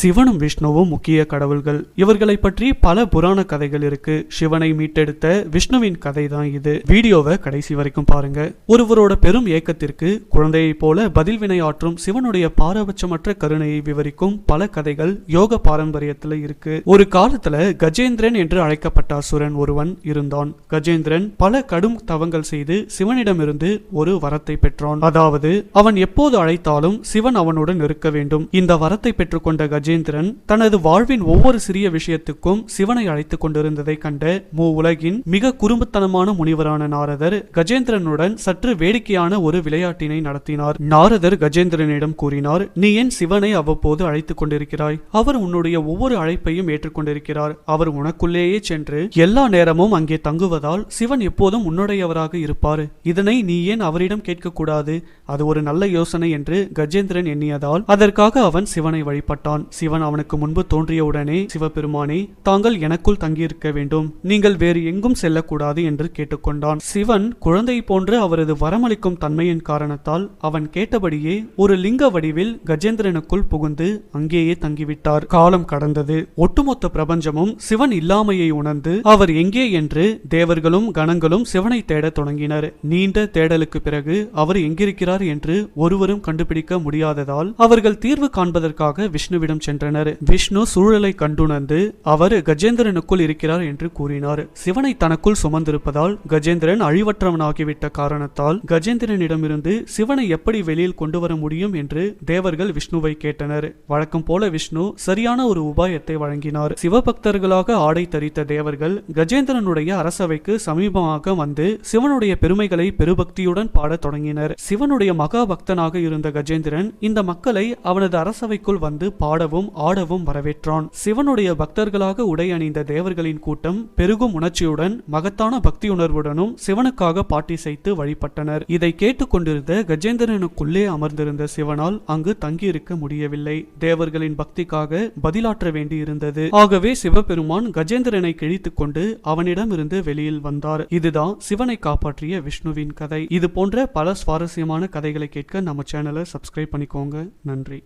சிவனும் விஷ்ணுவும் முக்கிய கடவுள்கள். இவர்களை பற்றி பல புராண கதைகள் இருக்கு. சிவனை மீட்டெடுத்த விஷ்ணுவின் கதை தான் இது. வீடியோவை கடைசி வரைக்கும் பாருங்க. ஒருவரோட பெரும் ஏக்கத்திற்கு குழந்தையைப் போல பதில் வினை ஆற்றும் சிவனுடைய பாரபட்சமற்ற கருணையை விவரிக்கும் பல கதைகள் யோக பாரம்பரியத்துல இருக்கு. ஒரு காலத்துல கஜேந்திரன் என்று அழைக்கப்பட்ட அசுரன் ஒருவன் இருந்தான். கஜேந்திரன் பல கடும் தவங்கள் செய்து சிவனிடமிருந்து ஒரு வரத்தை பெற்றான். அதாவது அவன் எப்போது அழைத்தாலும் சிவன் அவனுடன் இருக்க வேண்டும். இந்த வரத்தை பெற்றுக்கொண்ட கஜேந்திரன் தனது வாழ்வின் ஒவ்வொரு சிறிய விஷயத்துக்கும் சிவனை அழைத்துக் கொண்டிருந்ததை கண்ட மூ. உலகின் மிக குறும்புத்தனமான முனிவரான நாரதர் கஜேந்திரனுடன் சற்று வேடிக்கையான ஒரு விளையாட்டினை நடத்தினார். நாரதர் கஜேந்திரனிடம் கூறினார் நீ ஏன் சிவனை அவ்வப்போது அழைத்துக் கொண்டிருக்கிறாய். அவர் உன்னுடைய ஒவ்வொரு அழைப்பையும் ஏற்றுக்கொண்டிருக்கிறார். அவர் உனக்குள்ளேயே சென்று எல்லா நேரமும் அங்கே தங்குவதால் சிவன் எப்போதும் உன்னுடையவராக இருப்பார். இதனை நீ ஏன் அவரிடம் கேட்கக்கூடாது? அது ஒரு நல்ல யோசனை என்று கஜேந்திரன் எண்ணியதால் அதற்காக அவன் சிவனை வழிபட்டான். சிவன் அவனுக்கு முன்பு தோன்றியவுடனே சிவபெருமானே தாங்கள் எனக்குள் தங்கியிருக்க வேண்டும். நீங்கள் வேறு எங்கும் செல்லக்கூடாது என்று கேட்டுக்கொண்டான். சிவன் குழந்தை போன்று அவரது வரமளிக்கும் தன்மையின் காரணத்தால் அவன் கேட்டபடியே ஒரு லிங்க வடிவில் கஜேந்திரனுக்குள் புகுந்து அங்கேயே தங்கிவிட்டார். காலம் கடந்தது. ஒட்டுமொத்த பிரபஞ்சமும் சிவன் இல்லாமையை உணர்ந்து அவர் எங்கே? என்று தேவர்களும் கணங்களும் சிவனை தேடத் தொடங்கினர். நீண்ட தேடலுக்கு பிறகு அவர் எங்கிருக்கிறார்? என்று ஒருவரும் கண்டுபிடிக்க முடியாததால் அவர்கள் தீர்வு காண்பதற்காக விஷ்ணுவிடம் சென்றனர். விஷ்ணு சூழலை கண்டுணர்ந்து அவர் கஜேந்திரனுக்குள் இருக்கிறார் என்று கூறினார். சிவனை தனக்குள் சுமந்திருப்பதால் கஜேந்திரன் அழிவற்றவனாகிவிட்ட காரணத்தால் கஜேந்திரனிடமிருந்து சிவனை எப்படி வெளியில் கொண்டு வர முடியும் என்று தேவர்கள் விஷ்ணுவை கேட்டனர். வழக்கம் போல விஷ்ணு சரியான ஒரு உபாயத்தை வழங்கினார். சிவபக்தர்களாக ஆடை தரித்த தேவர்கள் கஜேந்திரனுடைய அரசவைக்கு சமீபமாக வந்து சிவனுடைய பெருமைகளை பெருபக்தியுடன் பாடத் தொடங்கினர். சிவனுடைய மகாபக்தனாக இருந்த கஜேந்திரன் இந்த மக்களை அவனது அரசவைக்குள் வந்து பாடவும் ஆடவும் வரவேற்றான். சிவனுடைய பக்தர்களாக உடை அணிந்த தேவர்களின் கூட்டம் பெருகும் உணர்ச்சியுடன் மகத்தான பக்தியுணர்வுடனும் சிவனுக்காக பாட்டிசைத்து வழிபட்டனர். இதை கேட்டுக்கொண்டிருந்த கஜேந்திரனுக்குள்ளே அமர்ந்திருந்த சிவனால் அங்கு தங்கியிருக்க முடியவில்லை. தேவர்களின் பக்திக்காக பதிலாற்ற வேண்டியிருந்தது. ஆகவே சிவபெருமான் கஜேந்திரனை கிழித்துக் கொண்டு அவனிடமிருந்து வெளியில் வந்தார். இதுதான் சிவனை காப்பாற்றிய விஷ்ணுவின் கதை. இது போன்ற பல சுவாரஸ்யமான கதைகளை கேட்க நம்ம சேனலை சப்ஸ்கிரைப் பண்ணிக்கோங்க. நன்றி.